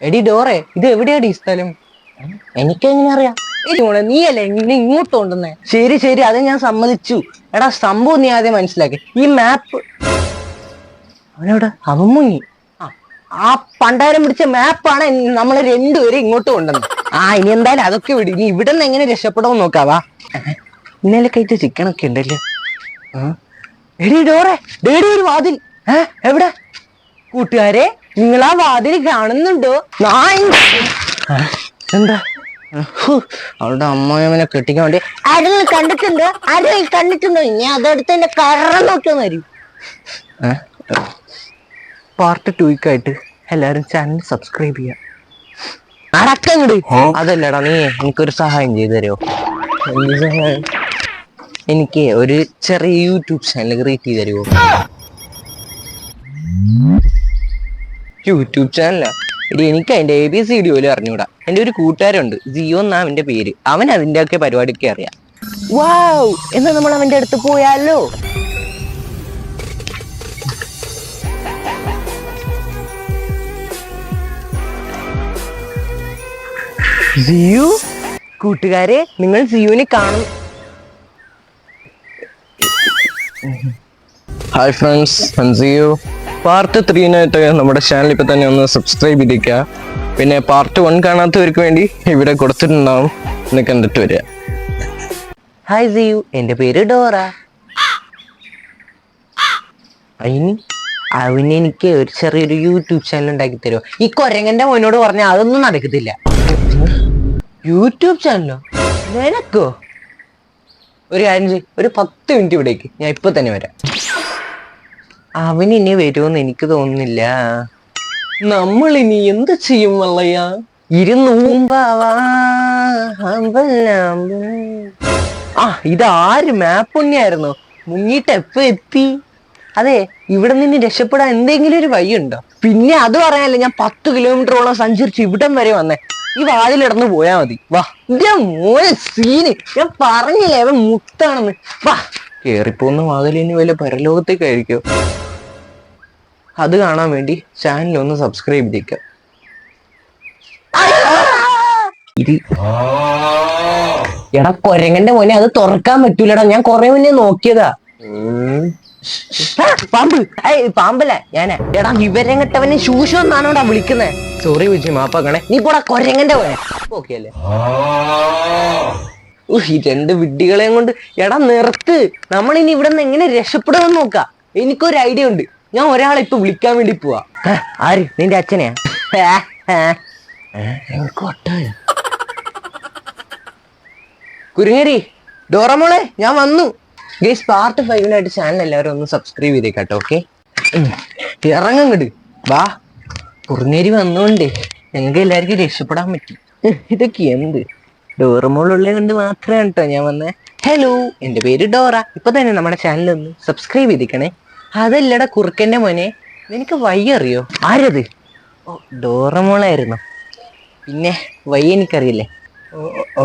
എടി ഡോറെ ഇത് എവിടെയാടി ഈ സ്ഥലം? എനിക്കെങ്ങനെ അറിയാം? എടി മോളെ നീയല്ലേ ഇങ്ങനെ ഇങ്ങോട്ട് കൊണ്ടുവന്നേ? ശരി ശരി അത് ഞാൻ സമ്മതിച്ചു. എടാ സംഭവം നീ ആദ്യം മനസ്സിലാക്കി. ഈ മാപ്പ് അവനോട് അവൻ മുങ്ങി ആ, ആ പണ്ടാരം പിടിച്ച മാപ്പാണ് നമ്മൾ രണ്ടുപേരും ഇങ്ങോട്ട് കൊണ്ടുവന്നത്. ആ ഇനി എന്തായാലും അതൊക്കെ വിട്. ഇനി ഇവിടെ നിന്ന് എങ്ങനെ രക്ഷപ്പെടുമെന്ന് നോക്കാവാ ഇന്നലെ കഴിച്ച ചിക്കനൊക്കെ ആ. എടി ഡോറെ ഡേടി ഒരു വാതിൽ. ഏ എവിടെ? കൂട്ടുകാരെ നിങ്ങൾ ആ വാതിൽ കാണുന്നുണ്ടോ? എന്താ? അവളുടെ അമ്മയമ്മനെ കെട്ടിക്കാൻ വേണ്ടി ആരെങ്കിലും കണ്ടിട്ടുണ്ടോ? ആരെങ്കിലും കണ്ടിട്ടുണ്ടോ? ഇനി അതെടുത്ത് എന്റെ കറ നോക്കിയെന്നായിരിക്കും പാർട്ട് ടൂക്കായിട്ട് എല്ലാരും ചാനൽ സബ്സ്ക്രൈബ് ചെയ്യാം. നടക്കങ്ങട് അതല്ലടാ നീ എനിക്കൊരു സഹായം ചെയ്തു തരുമോ എനിക്ക് ഒരു ചെറിയ യൂട്യൂബ് ചാനൽ ക്രിയേറ്റ് ചെയ്ത് തരുമോ യൂട്യൂബ് ചാനലാ എടി എനിക്ക് അതിന്റെ എ ബി സി ഡി പോലും അറിഞ്ഞൂടാ. എന്റെ ഒരു കൂട്ടുകാരുണ്ട്. ജിയോ എന്നാ അവന്റെ പേര്. അവൻ അതിന്റെ ഒക്കെ പരിപാടിയൊക്കെ അറിയാം. വാവ്! എന്നാ നമ്മൾ അവന്റെ അടുത്ത് പോയാലോ? ജിയു? കൂട്ടുകാരെ നിങ്ങൾ ജിയുവിനെ കാണും. ഹായ് ഫ്രണ്ട്സ് ഹൻസിയു പാർട്ട് ത്രീനായിട്ട് നമ്മുടെ ചാനൽ ഇപ്പം തന്നെ ഒന്ന് സബ്സ്ക്രൈബ് ചെയ്തിരിക്കുക. പിന്നെ പാർട്ട് വൺ കാണാത്തവർക്ക് വേണ്ടി ഇവിടെ കൊടുത്തിട്ടുണ്ടാവും. ഇന്ന് കണ്ടിട്ട് വരിക. ഹായ് സിയു എന്റെ പേര് ഡോറ. അതിന് അവന് എനിക്ക് ഒരു ചെറിയൊരു യൂട്യൂബ് ചാനൽ ഉണ്ടാക്കി തരുമോ ഈ കൊരങ്ങന്റെ മോനോട് പറഞ്ഞാൽ അതൊന്നും നടക്കത്തില്ല. യൂട്യൂബ് ചാനലോ നിനക്കോ? ഒരു കാര്യം ഒരു പത്ത് മിനിറ്റ് ഇവിടേക്ക്. ഞാൻ ഇപ്പൊ തന്നെ വരാം. അവൻ ഇനി വരുമെന്ന് എനിക്ക് തോന്നുന്നില്ല. നമ്മൾ ഇനി എന്ത് ചെയ്യും വള്ളയ്യ. ആ ഇതാര് ആര് മാപ്പ് ഉണ്ണിയായിരുന്നു മുങ്ങിട്ട് എപ്പോ എത്തി? അതെ ഇവിടെ നിന്ന് രക്ഷപ്പെടാൻ എന്തെങ്കിലും ഒരു വഴി ഉണ്ടോ പിന്നെ അത് പറയാനല്ല ഞാൻ പത്ത് കിലോമീറ്ററോളം സഞ്ചരിച്ച് ഇവിടം വരെ വന്നേ. ഈ വാതിലിടന്ന് പോയാ മതി. വാ മോനെ സീന്. ഞാൻ പറഞ്ഞില്ലേ അവൻ മുത്താണെന്ന് വാ. കേറിപ്പോന്ന വാതിലിന് വല്ല പരലോകത്തേക്കായിരിക്കോ? അത് കാണാൻ വേണ്ടി ചാനൽ ഒന്ന് സബ്സ്ക്രൈബ് ചെയ്യിക്കാം. ഇത് എടാ കൊരങ്ങന്റെ മോനെ അത് തുറക്കാൻ പറ്റൂലടാ. ഞാൻ കൊറേ മുന്നേ നോക്കിയതാ. പാമ്പ്. ഏയ് പാമ്പല്ല ഞാനാ. എടാ വിവരങ്ങട്ടവനെ ശൂശു എന്നാണോടാ വിളിക്കുന്നേ? സോറി വിജി മാപ്പാക്കണേ നീ പോടാ കൊരങ്ങന്റെ മോനെ. നോക്കിയല്ലേ? അല്ലേ ഉഹ്, ഈ രണ്ട് വിഡ്ഢികളെയും കൊണ്ട് എടാ നിർത്ത്. നമ്മളിനി ഇവിടെ നിന്ന് എങ്ങനെ രക്ഷപ്പെടുമെന്ന് നോക്കാം. എനിക്കൊരു ഐഡിയ ഉണ്ട്. ഞാൻ ഒരാളെ ഇപ്പൊ വിളിക്കാൻ വേണ്ടി പോവാ. ആര്? നിന്റെ അച്ഛനെയാ? കുരുങ്ങേരി ഡോറമോളെ ഞാൻ വന്നു. ഗേസ് പാർട്ട് ഫൈവിനായിട്ട് ചാനൽ എല്ലാവരും ഒന്ന് സബ്സ്ക്രൈബ് ചെയ്തേക്കാട്ടോ ഓക്കെ ഇറങ്ങങ്ങട്. വാ. കുറുനേരി വന്നോണ്ട്. ഞങ്ങൾക്ക് എല്ലാവർക്കും രക്ഷപ്പെടാൻ പറ്റി. ഇതൊക്കെ എന്ത്? ഡോറമോളുള്ള കൊണ്ട് മാത്രമാണ് കേട്ടോ ഞാൻ വന്നേ. ഹലോ എന്റെ പേര് ഡോറ. ഇപ്പൊ തന്നെ നമ്മുടെ ചാനൽ ഒന്ന് സബ്സ്ക്രൈബ് ചെയ്തിക്കണേ. അതല്ലടാ കുറുക്കന്റെ മോനെ. നിനക്ക് വയ്യ അറിയോ? ആരത്? ഓ ഡോറമോളായിരുന്നു. പിന്നെ വയ്യ എനിക്കറിയില്ലേ? ഓ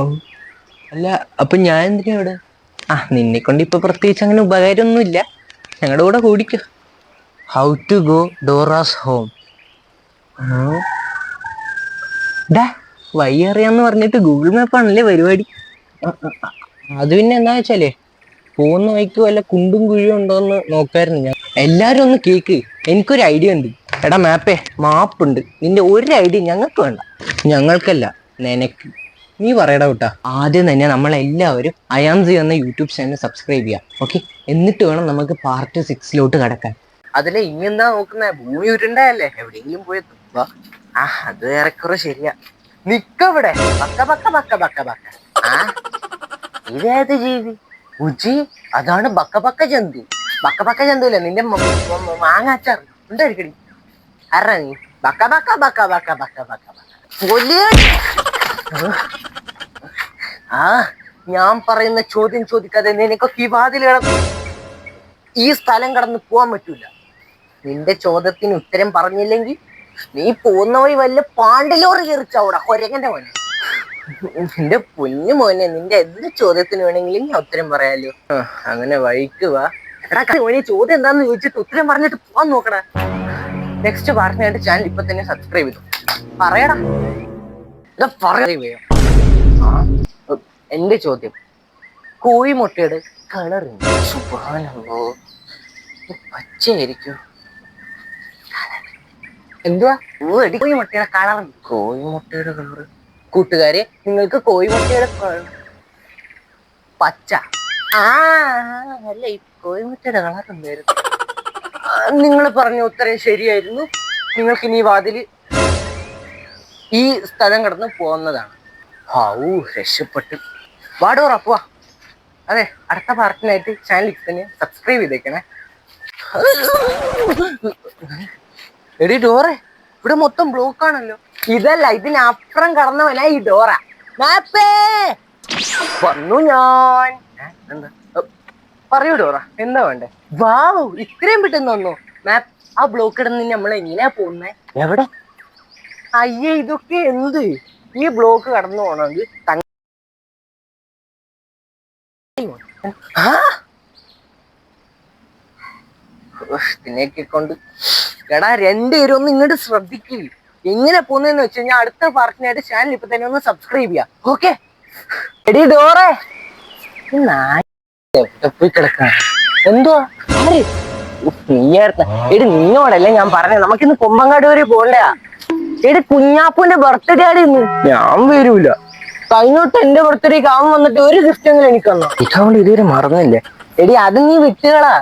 അല്ല അപ്പൊ ഞാൻ എന്തിനാ ഇവിടെ? ആ നിന്നെ കൊണ്ട് ഇപ്പൊ പ്രത്യേകിച്ച് അങ്ങനെ ഉപകാരമൊന്നുമില്ല. ഞങ്ങളുടെ കൂടെ കൂടിക്കോ. How to go Dora's home ഡാ വഴി അറിയാന്ന് പറഞ്ഞിട്ട് ഗൂഗിൾ മാപ്പ് ആണല്ലേ പരിപാടി. അത് പിന്നെ എന്താ വെച്ചാലേ പോകുന്ന വഴിക്ക് വല്ല കുണ്ടും കുഴിയും ഉണ്ടോന്ന് നോക്കായിരുന്നു ഞാൻ. എല്ലാരും ഒന്ന് കേക്ക്. എനിക്കൊരു ഐഡിയ ഉണ്ട്. എടാ മാപ്പേ ഉണ്ട് നിന്റെ ഒരു ഐഡിയ ഞങ്ങൾക്ക് വേണ്ട. ഞങ്ങൾക്കല്ല നിനക്ക്. നീ പറയടാ കേട്ടാ. ആദ്യം തന്നെ നമ്മളെല്ലാവരും അയാംസി എന്ന യൂട്യൂബ് ചാനൽ സബ്സ്ക്രൈബ് ചെയ്യാം. ഓക്കെ എന്നിട്ട് വേണം നമുക്ക് പാർട്ട് സിക്സിലോട്ട് കടക്കാൻ. അതിലെ ഇനി എന്താ നോക്കുന്നേ? ഭൂമി ഉരുണ്ടല്ലേ എവിടെയെങ്കിലും പോയി. ആ അത് ഏറെക്കുറെ ശരിയാ. നിക്കവിടെ. പക്ക പക്ക പക്ക പക്ക ആ? ഇതേത് ജീവി? ഉജി? അതാണ് ബക്ക ബക്ക ജന്തു. ബക്ക ബക്ക ചന്തൂല. നിന്റെ മാങ്ങാച്ചാർ ഉണ്ടായിരിക്കടി ആരാ നീ? ബക്ക ബക്ക ബക്ക ബക്ക ബക്ക ബക്ക ആ ഞാൻ പറയുന്ന ചോദ്യം ചോദിക്കാതെ നിനക്കൊക്കെ ഈ വാതിൽ കിടന്നു ഈ സ്ഥലം കടന്ന് പോവാൻ പറ്റൂല. നിന്റെ ചോദ്യത്തിന് ഉത്തരം പറഞ്ഞില്ലെങ്കിൽ നീ പോകുന്ന വഴി വല്ല പാണ്ടലോറി കയറിച്ചവിടെ കൊരങ്ങന്റെ മോനെ. നിന്റെ പൊന്നു മോനെ നിന്റെ എന്ത് ചോദ്യത്തിന് വേണമെങ്കിലും ഞാൻ ഉത്തരം പറയാലോ. അങ്ങനെ വഴിക്ക് വാ. എടാ മോനെ ചോദ്യം എന്താന്ന് ചോദിച്ചിട്ട് ഉത്തരം പറഞ്ഞിട്ട് പോവാൻ നോക്കടാ. നെക്സ്റ്റ് പാർട്ടിനായിട്ട് ചാനൽ ഇപ്പൊ തന്നെ സബ്സ്ക്രൈബ് ചെയ്തു. പറയടാ. ഇതാ പറയാ. എന്റെ ചോദ്യം. കോഴിമുട്ടയുടെ കളർ സുഖാനോ പച്ചയായിരിക്കും? എന്തുവാ? കോഴിമുട്ടയുടെ കളർ കോഴിമുട്ടയുടെ കളർ കൂട്ടുകാരെ നിങ്ങൾക്ക് കോഴിമുട്ടയുടെ പച്ച. അല്ല ഈ കോഴിമുട്ടയുടെ കളർ നിങ്ങൾ പറഞ്ഞ ഉത്തരം ശരിയായിരുന്നു. നിങ്ങൾക്ക് ഇനി വാതിൽ ഈ സ്ഥലം കടന്ന് പോകുന്നതാണ്. ഹൗ രക്ഷപ്പെട്ട്. വാടോറ അതെ അടുത്ത പാർട്ടിനായിട്ട് ചാനൽ തന്നെ സബ്സ്ക്രൈബ് ചെയ്തേക്കണേ. എടി ഡോറെ ഇവിടെ മൊത്തം ബ്ലോക്ക് ആണല്ലോ. ഇതല്ല ഇതിനപ്പുറം കടന്നവനാ ഈ ഡോറ. വന്നു ഞാൻ. എന്താ? ഏ, പറയൂ ഡോറ എന്താ വേണ്ടേ? വാവ് ഇത്രയും പെട്ടെന്ന് വന്നു? മാപ്പ് ആ ബ്ലോക്ക് ഇടുന്ന നമ്മൾ എങ്ങനെയാ പോകുന്നേ? എവിടെ? അയ്യേ ഇതൊക്കെ എന്ത്? ഈ ബ്ലോക്ക് കടന്നു പോണെങ്കിൽ തങ്ങ ഇതിനെയൊക്കെ കൊണ്ട് എടാ രണ്ടുപേരും ഒന്ന് ഇങ്ങോട്ട് ശ്രദ്ധിക്കില്ല എങ്ങനെ പോകുന്നതെന്ന് വെച്ച് കഴിഞ്ഞാൽ അടുത്ത പാർട്ടിനായിട്ട് ചാനൽ ഇപ്പൊ തന്നെ ഒന്ന് സബ്സ്ക്രൈബ് ചെയ്യാം. ഓക്കെ എടി ഡോറേ. പോയി കിടക്കാ എന്തുവാ? ആര്? ഉഫ്, നീയായിരുന്ന. എടി നിന്നോടല്ലേ ഞാൻ പറഞ്ഞത് നമുക്കിന്ന് കൊമ്പങ്ങാട് വരെ പോകണ്ടേ എടി കുഞ്ഞാപ്പൂന്റെ ബർത്ത്ഡേ ആടി ഇന്ന്. ഞാൻ വരൂല. കഴിഞ്ഞോട്ട് എന്റെ ബർത്ത്ഡേക്ക് അവൻ വന്നിട്ട് ഒരു ഗിഫ്റ്റെങ്കിലും എനിക്ക് തന്നോ? ഇതുകൊണ്ട് ഇതുവരെ മറന്നില്ലേ. എടി അത് നീ വിട്ടുകളാ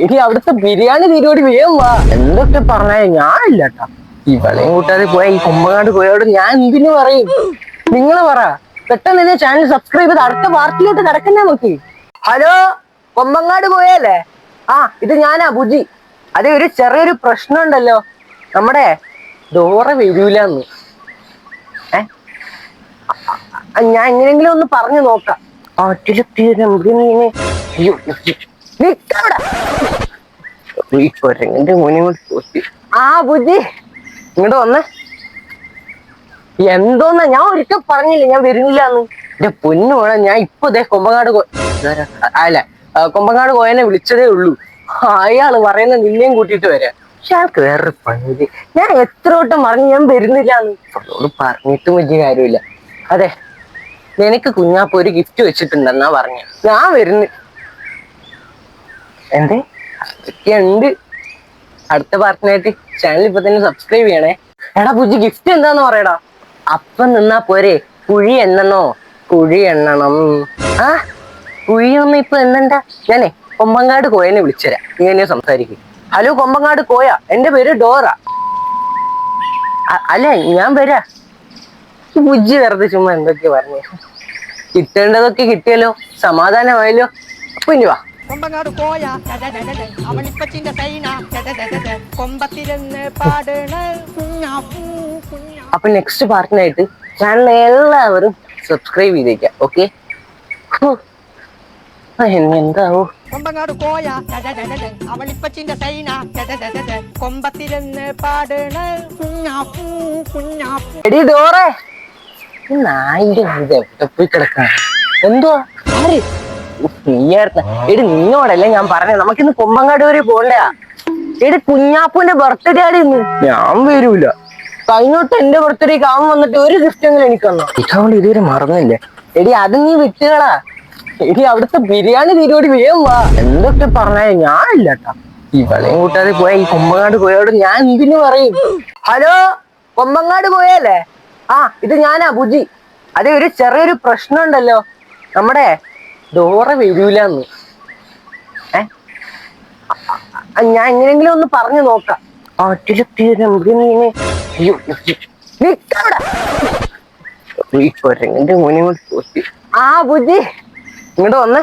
എടി അവിടുത്തെ ബിരിയാണി തീരുവോടി വേഗം വാ. എന്തൊക്കെ പറഞ്ഞാൽ ഞാനില്ല കേട്ടാ ഈ വെളയും കൂട്ടാതെ പോയ ഈ കൊമ്പങ്ങാട് പോയോട് ഞാൻ എന്തിനു പറയും? നിങ്ങൾ പറ. പെട്ടെന്ന് എന്നെ ചാനൽ സബ്സ്ക്രൈബ് ചെയ്ത് അടുത്ത വാർത്തയിലോട്ട് കിടക്കുന്ന നോക്കി. ഹലോ കൊമ്പങ്ങാട് പോയല്ലേ? ആ ഇത് ഞാനാ ബുജി. അതെ ഒരു ചെറിയൊരു പ്രശ്നം ഉണ്ടല്ലോ നമ്മുടെ ഡോറ വരൂലെന്ന്. ഏ? ഞാൻ എങ്ങനെങ്കിലും ഒന്ന് പറഞ്ഞു നോക്കാം. ആ ബുജി. ഇങ്ങോട്ട് വന്ന്. എന്തോന്നാ? ഞാൻ ഒരിക്കൽ പറഞ്ഞില്ല. ഞാൻ വരുന്നില്ല എന്ന് എന്റെ പൊന്നു വേണം ഞാൻ ഇപ്പൊ ദേ കൊമ്പങ്ങാട്? അല്ല കൊമ്പങ്ങാട് കോയനെ വിളിച്ചതേ ഉള്ളൂ. അയാൾ പറയുന്ന നിന്നെയും കൂട്ടിയിട്ട് വരാ. പക്ഷെ അയാൾക്ക് വേറൊരു പണി ഞാൻ എത്ര വട്ടം പറഞ്ഞു ഞാൻ വരുന്നില്ല എന്ന് അവളോട് പറഞ്ഞിട്ടും വലിയ കാര്യമില്ല. അതെ നിനക്ക് കുഞ്ഞാപ്പ ഒരു ഗിഫ്റ്റ് വെച്ചിട്ടുണ്ടെന്നാ പറഞ്ഞു. ഞാൻ വരുന്നു എന്തേ? ഉണ്ട്. അടുത്ത പാർട്ടിനായിട്ട് ചാനൽ ഇപ്പൊ തന്നെ സബ്സ്ക്രൈബ് ചെയ്യണേ. എടാ പുജി ഗിഫ്റ്റ് എന്താന്ന് പറയടാ? അപ്പം നിന്നാ പോരെ. കുഴി എണ്ണണോ? കുഴി എണ്ണണം. ആ കുഴിയൊന്നും ഇപ്പൊ എന്നണ്ട ഞാനേ കൊമ്പങ്ങാട് കോയനെ വിളിച്ചുതരാം. ഇങ്ങനെ സംസാരിക്കും. ഹലോ കൊമ്പങ്ങാട് കോയ. എന്റെ പേര് ഡോറ. അല്ല ഞാൻ വരാ. ബുജി വെറുതെ ചുമ്മാ എന്തൊക്കെയാ പറഞ്ഞു? കിട്ടേണ്ടതൊക്കെ കിട്ടിയല്ലോ. സമാധാനമായല്ലോ. ഇനി വാ. കൊമ്പങ്ങാട് കോയ അവളിപ്പച്ചിന്റെ സൈന കൊമ്പത്തിരുന്ന് പാടണ അപ്പൊ നെക്സ്റ്റ് പാർട്ടിനായിട്ട് ചാനൽ എല്ലാവരും സബ്സ്ക്രൈബ് ചെയ്തേക്കാം ഓക്കെ എന്താവോ? കൊമ്പങ്ങാട് കോയ അവളിപ്പച്ചിന്റെ സൈന കൊമ്പത്തിരുന്ന് പാടണ എടി ഡോറേ നായിന്റെ പോയി കിടക്കാ? എന്തുവാ? ആര്? നീയായിരുന്ന. എടി നിന്നോടല്ലേ ഞാൻ പറഞ്ഞത്. നമുക്കിന്ന് കൊമ്പങ്ങാട് വരെ പോണ്ടയാ എടി കുഞ്ഞാപ്പൂന്റെ ബർത്ത്ഡേ ആടി ഇന്ന്. ഞാൻ വരൂല. കഴിഞ്ഞോട്ട് എന്റെ ബർത്ത്ഡേക്ക് അവൻ വന്നിട്ട് ഒരു ഗിഫ്റ്റെങ്കിലും എനിക്ക് തന്നോ? ഇതുകൊണ്ട് ഇതുവരെ മറന്നില്ലേ? എടി അത് നീ വിട്ടുകളാ. എടി അവിടുത്തെ ബിരിയാണി തീരുവോടി വേഗം വാ എന്തൊക്കെ പറഞ്ഞാലും ഞാൻ ഇല്ലട്ടാ ഈ വെളയും കൂട്ടാതെ പോയ ഈ കൊമ്പങ്ങാട് പോയോട് ഞാൻ എന്തിനു പറയും? ഹലോ കൊമ്പങ്ങാട് പോയല്ലേ? ആ ഇത് ഞാനാ ബുജി. അതെ ഒരു ചെറിയൊരു പ്രശ്നം ഉണ്ടല്ലോ നമ്മുടെ ഡോറ വരൂലെന്ന്. ഏ? ഞാൻ എങ്ങനെങ്കിലും ഒന്ന് പറഞ്ഞു നോക്കാം. ഈ കൊരങ്ങന്റെ മോനെ. ആ ബുജി ഇങ്ങോട്ട് വന്ന്.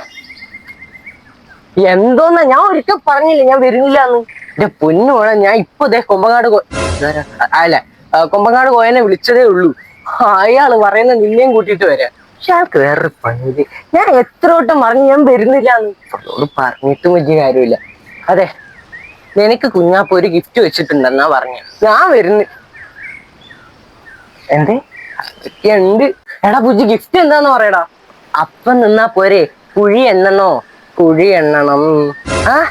എന്തോന്നാ? ഞാൻ ഒരിക്കൽ പറഞ്ഞില്ല ഞാൻ വരുന്നില്ല എന്ന് എന്റെ പൊന്നു ഞാൻ ഇപ്പൊ ദേ കൊമ്പങ്ങാട്? അല്ല കൊമ്പങ്ങാട് കോയനെ വിളിച്ചതേ ഉള്ളൂ. അയാൾ പറയുന്ന നിന്നെയും കൂട്ടിയിട്ട് വരാം. പക്ഷെ അയാൾക്ക് വേറൊരു പണി ഞാൻ എത്ര വട്ടം പറഞ്ഞു ഞാൻ വരുന്നില്ല എന്ന്. അവളോട് പറഞ്ഞിട്ടും വലിയ കാര്യമില്ല. അതെ നിനക്ക് കുഞ്ഞാപ്പ ഒരു ഗിഫ്റ്റ് വെച്ചിട്ടുണ്ടെന്നാ പറഞ്ഞു. ഞാൻ വരുന്നു എന്തേ? ഉണ്ട്. എടാ പുജി ഗിഫ്റ്റ് എന്താന്ന് പറയടാ. അപ്പം നിന്നാ പോരെ. കുഴി എണ്ണണോ? കുഴി എണ്ണണം. ആ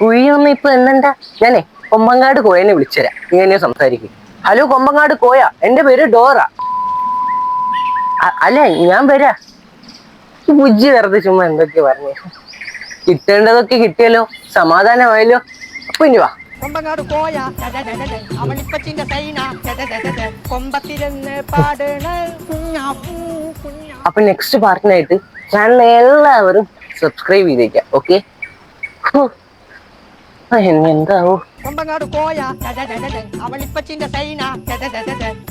കുഴിയൊന്നും ഇപ്പൊ എണ്ണണ്ട ഞാനെ കൊമ്പങ്ങാട് കോയനെ വിളിച്ചുതരാം. ഇങ്ങനെ സംസാരിക്കും. ഹലോ കൊമ്പങ്ങാട് കോയ? എന്റെ പേര് ഡോറ. അല്ല ഞാൻ വരാ. ബുജ്ജി വെറുതെ ചുമ്മാ എന്തൊക്കെ പറഞ്ഞു. കിട്ടേണ്ടതൊക്കെ കിട്ടിയല്ലോ സമാധാനമായല്ലോ. അപ്പൊ ഇനി വാ. കൊമ്പങ്ങാട് കോയ അവളിപ്പച്ചിന്റെ സൈന കൊമ്പത്തിരുന്ന് പാടണ അപ്പൊ നെക്സ്റ്റ് പാർട്ടിനായിട്ട് ചാനൽ എല്ലാവരും സബ്സ്ക്രൈബ് ചെയ്തേക്കാം ഓക്കെ എന്താവോ? കൊമ്പങ്ങാട് കോയ. അവളിപ്പച്ചിന്റെ സൈന.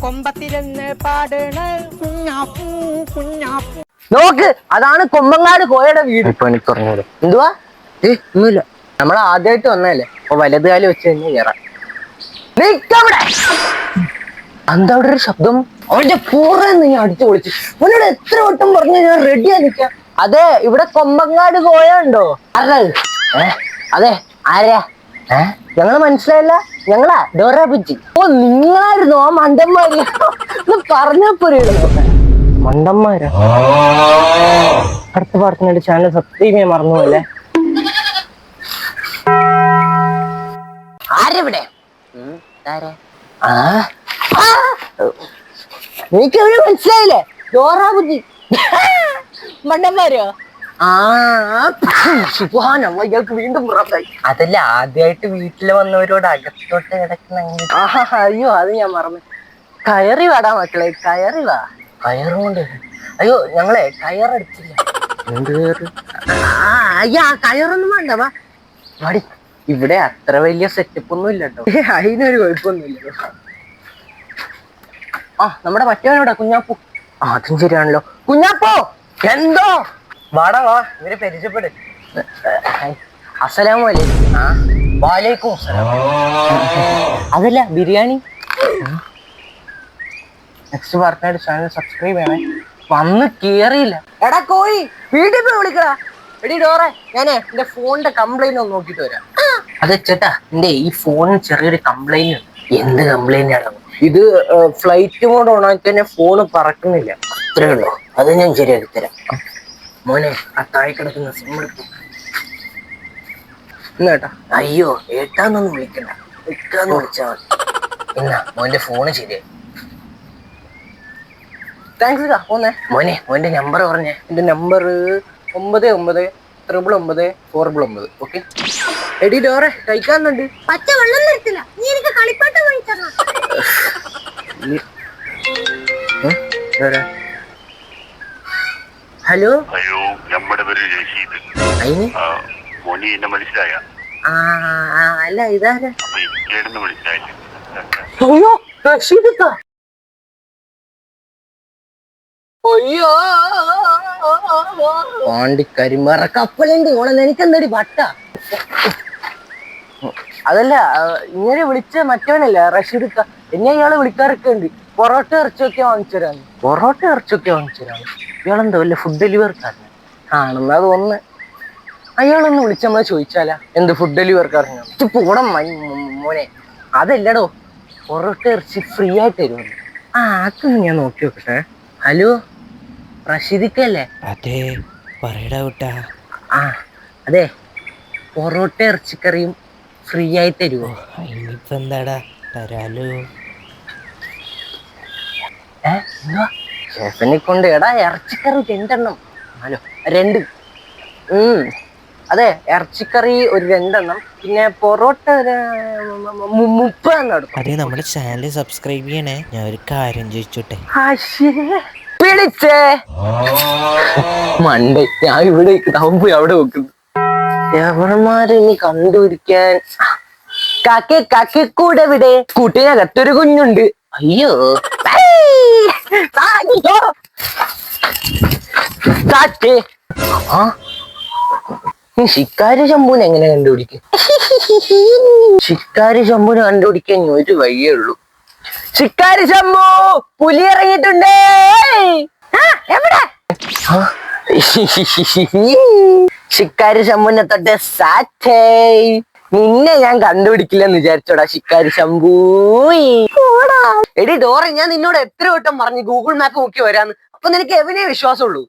കൊമ്പത്തിരുന്ന് പാടണ. കുഞ്ഞാപ്പൂ കുഞ്ഞാപ്പൂ നോക്ക് അതാണ് കൊമ്പങ്ങാട് കോയയുടെ വീട്. ഇപ്പൊ എനിക്ക് എന്തുവാ? ഏ ഒന്നുമില്ല. നമ്മൾ ആദ്യമായിട്ട് വന്നതല്ലേ? അപ്പൊ വലത് കാലം വെച്ച് തന്നെ കയറാം നിക്കവിടെ എന്താ അവിടെ ഒരു ശബ്ദം? അവന്റെ പൂറ ഞാൻ അടിച്ചു പൊളിച്ചു. അവനോട് എത്ര വട്ടം പറഞ്ഞു ഞാൻ റെഡിയാ നിൽക്കാം. അതെ ഇവിടെ കൊമ്പങ്ങാട് കോയ ഉണ്ടോ? അതെ അതെ ആരാ? ഏ? ഞങ്ങൾ മനസ്സിലായില്ല. ഞങ്ങളാ ഡോറ ബുജി ഓ നിങ്ങളായിരുന്നു ആ മണ്ടന്മാര്. ഒന്ന് പറഞ്ഞാ പോരേ. മണ്ടന്മാരാ? അടുത്ത പാർട്ടിനായിട്ട് ചാനൽ സബ്സ്ക്രൈബ് ചെയ്യാൻ മറന്നു അല്ലേ ആരെവിടെ? നിനക്കെവിടെ മനസ്സിലായില്ലേ? ഡോറ ബുദ്ധി മണ്ടന്മാരോ? ആ ഇയാൾക്ക് വീണ്ടും പുറത്തായി. അതല്ല ആദ്യമായിട്ട് വീട്ടിൽ വന്നവരോട് അകത്തോട്ട് കിടക്കുന്ന ആഹാ അയ്യോ അത് ഞാൻ മറന്നു. കയറി വാടാ മക്കളെ കയറി വാ. കയറുകൊണ്ട് അയ്യോ ഞങ്ങളെ കയറടിച്ചില്ല എന്ത് കയറ്? അയ്യോ കയറൊന്നും വേണ്ട വാ. വാടി ഇവിടെ അത്ര വലിയ സെറ്റപ്പ് ഒന്നും ഇല്ലട്ടോ. കേട്ടോ അതിനൊരു കുഴപ്പമൊന്നുമില്ല. ആ നമ്മുടെ മറ്റവനോടാ കുഞ്ഞാപ്പു. ആ, അതും ശരിയാണല്ലോ. കുഞ്ഞാപ്പോ എന്തോ? വാടാ വാ ഇവരെ പരിചയപ്പെട്. അസലാമു അലൈക്കും ആ വാലേക്കും അതല്ല ബിരിയാണി. നെക്സ്റ്റ് പാർട്ടിനായിട്ട് ചാനൽ സബ്സ്ക്രൈബ് ചെയ്യണേ. വന്ന് കേറിയില്ല. എടാ കോഴി വീട്ടിൽ പോയി വിളിക്കടാ. എടി ഡോറെ ഞാനേ എന്റെ ഫോണിന്റെ കംപ്ലൈന്റ് ഒന്ന് നോക്കിട്ട് വരാം. അതെ ചേട്ടാ എന്റെ ഈ ഫോണിന് ചെറിയൊരു കംപ്ലൈന്റ് ഉണ്ട്. എന്ത് കംപ്ലൈന്റ് ആണ് ഇത് ഫ്ലൈറ്റ് മോഡ് ഓണാക്കി തന്നെ ഫോണ് പറക്കുന്നില്ല. അത്രേ ഉള്ളൂ. അത് ഞാൻ ശരിയാക്കി തരാം. മോനെ ആ താഴെ കിടക്കുന്ന സിം എടുത്തു എന്നാ അയ്യോ ഏട്ടാന്നൊന്നും വിളിക്കണ്ട. ഏട്ടാന്ന് വിളിച്ചാ മതി. എന്നാ മോന്റെ ഫോണ് ശരിയായി താങ്ക്സ് ഇതാ പോന്നെ. മോനെ മോന്റെ നമ്പർ പറഞ്ഞേ. എന്റെ നമ്പർ ഒമ്പത് ഒമ്പത് ട്രിപ്പിൾ ഒമ്പത് ഫോർ ഒമ്പത്. ഓക്കെ എടി ഡോറെ കഴിക്കാന്നുണ്ട് പച്ച വെള്ളം നിർത്തില്ല നീ എനിക്ക് കളിപ്പാട്ടം വാങ്ങിത്തരണം ഹലോ? അയ്യോ നമ്മുടെ പേര് അയിന് ആ, മോനി എന്നെ മനസ്സിലായ? ആ ആ, അല്ല ഇതാരാ? അപ്പൊ എനിക്കേടെന്ന് മനസ്സിലായില്ല. അയ്യോ റഷീദ് അയ്യോ. പാണ്ടി കരിമറ കപ്പലുണ്ട്. ഓളെ നിനക്കെന്തടി വട്ട. അതല്ല ആ, ഇങ്ങനെ വിളിച്ച മറ്റവനല്ല റഷീദ് ക. എന്നെ ഇയാൾ വിളിക്കാറൊക്കെ ഉണ്ട്. പൊറോട്ട ഇറച്ചിയൊക്കെ വാങ്ങിച്ചു തരാന്ന് പൊറോട്ട ഇറച്ചിയൊക്കെ വാങ്ങിച്ചു തരാന്ന് ഇയാളെന്തോ വല്ല ഫുഡ് ഡെലിവറിക്കാരൻ ആണെന്നാ തോന്നുന്നു അയാളൊന്ന് വിളിച്ച് നമ്മളെ ചോദിച്ചാലാ. എന്ത് ഫുഡ് ഡെലിവറിക്കാരനോ പോണം മോനെ. അതല്ലടോ. പൊറോട്ട ഇറച്ചി ഫ്രീ ആയിട്ട് തരുമല്ലോ ആ അതൊന്ന് ഞാൻ നോക്കി നോക്കട്ടെ. ഹലോ? റഷീദിക്കല്ലേ? അതെ പറയടാ കുട്ടാ ആ അതെ. പൊറോട്ട ഇറച്ചിക്കറിയും ഫ്രീ ആയി തരുമോ ഇനിയിപ്പോ എന്താടാ? തരാലോ. ഏ എന്തുവാ? ഷെഫിനെ കൊണ്ട് എടാ ഇറച്ചിക്കറി രണ്ടെണ്ണം ഹലോ രണ്ട്. അതെ ഇറച്ചിക്കറി ഒരു രണ്ടെണ്ണം. പിന്നെ പൊറോട്ട ഒരു മുപ്പതെണ്ണം എടുക്കും. അതെ നമ്മുടെ ചാനൽ സബ്സ്ക്രൈബ് ചെയ്യണേ. ഞാൻ ഒരു കാര്യം ചോദിച്ചോട്ടെ. പിടിച്ചേ മണ്ടേ ഞാൻ ഇവിടെ അവൻ പോയി അവിടെ വെക്കുന്നു. എവന്മാരെ കണ്ടുപിടിക്കാൻ. കാക്കെ കാക്കെ കൂടെ വിടെ. കൂട്ടിനകത്തൊരു കുഞ്ഞുണ്ട്. അയ്യോ. നീ ശിക്കാരി ശംഭുവിനെ എങ്ങനെ കണ്ടുപിടിക്കും? ശിക്കാരി ശംഭുവിനെ കണ്ടുപിടിക്കാൻ ഒരു വഴിയേ ഉള്ളൂ. ശിക്കാരി ശംഭു പുലി ഇറങ്ങിയിട്ടുണ്ടേ. ശിക്കാരി ശംഭുവിനെ തൊട്ട് സാറ്റേ. നിന്നെ ഞാൻ കണ്ടുപിടിക്കില്ലെന്ന് വിചാരിച്ചോടാ ശിക്കാരി ശംഭൂയി. എടി ഡോറി ഞാൻ നിന്നോട് എത്ര വട്ടം പറഞ്ഞു ഗൂഗിൾ മാപ്പ് നോക്കി വരാന്ന്. അപ്പൊ നിനക്ക് എവനെ വിശ്വാസമുള്ളൂ?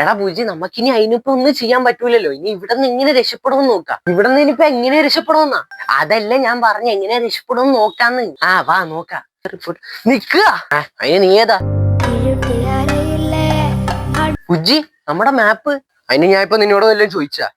എടാ പൂജി നമുക്കിനി അതിനിപ്പോ ഒന്നും ചെയ്യാൻ പറ്റൂലല്ലോ. ഇനി ഇവിടെ നിന്ന് ഇങ്ങനെ രക്ഷപ്പെടുമെന്ന് നോക്കാം. ഇവിടെ നിന്ന് ഇനിയിപ്പോ എങ്ങനെ രക്ഷപ്പെടുമെന്നാ? അതല്ല ഞാൻ പറഞ്ഞ എങ്ങനെ രക്ഷപ്പെടും നോക്കാന്ന്. ആ വാ നോക്കാം. നിക്കുക അതിന് നീ ഏതാ? ഉജ്ജി നമ്മുടെ മാപ്പ്. അതിന് ഞാൻ ഇപ്പൊ നിന്നോട് വല്ലതും ചോദിച്ചാ?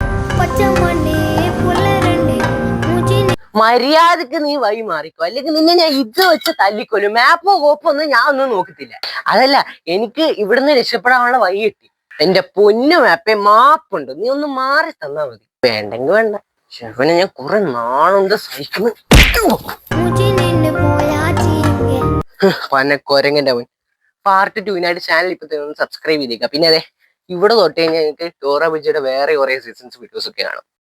മര്യാദയ്ക്ക് നീ വഴി മാറിക്കോ. അല്ലെങ്കിൽ നിന്നെ ഞാൻ ഇത് വെച്ച് തല്ലിക്കൊല്ലും. മാപ്പോ കോപ്പോ ഒന്നും ഞാൻ ഒന്നും നോക്കത്തില്ല. അതല്ല എനിക്ക് ഇവിടുന്ന് രക്ഷപ്പെടാനുള്ള വഴി കിട്ടി. എന്റെ പൊന്നു മാപ്പേ മാപ്പുണ്ട് നീ ഒന്ന് മാറി തന്നാ മതി. വേണ്ടെങ്കിൽ വേണ്ട. ശിവനെ ഞാൻ കുറെ നാളുണ്ട് സഹിക്കുന്നു. പന്നെ കൊരങ്ങന്റെ അവൻ പാർട്ട് ടുവിനായിട്ട് ചാനൽ ഇപ്പൊ തന്നെ സബ്സ്ക്രൈബ് ചെയ്തേക്കാം. പിന്നെ അതെ ഇവിടെ തൊട്ട് കഴിഞ്ഞാൽ നിങ്ങൾക്ക് ഡോറ ബുജിയുടെ വേറെ കുറെ സീസൺസ് വീഡിയോസ് ഒക്കെ കാണും.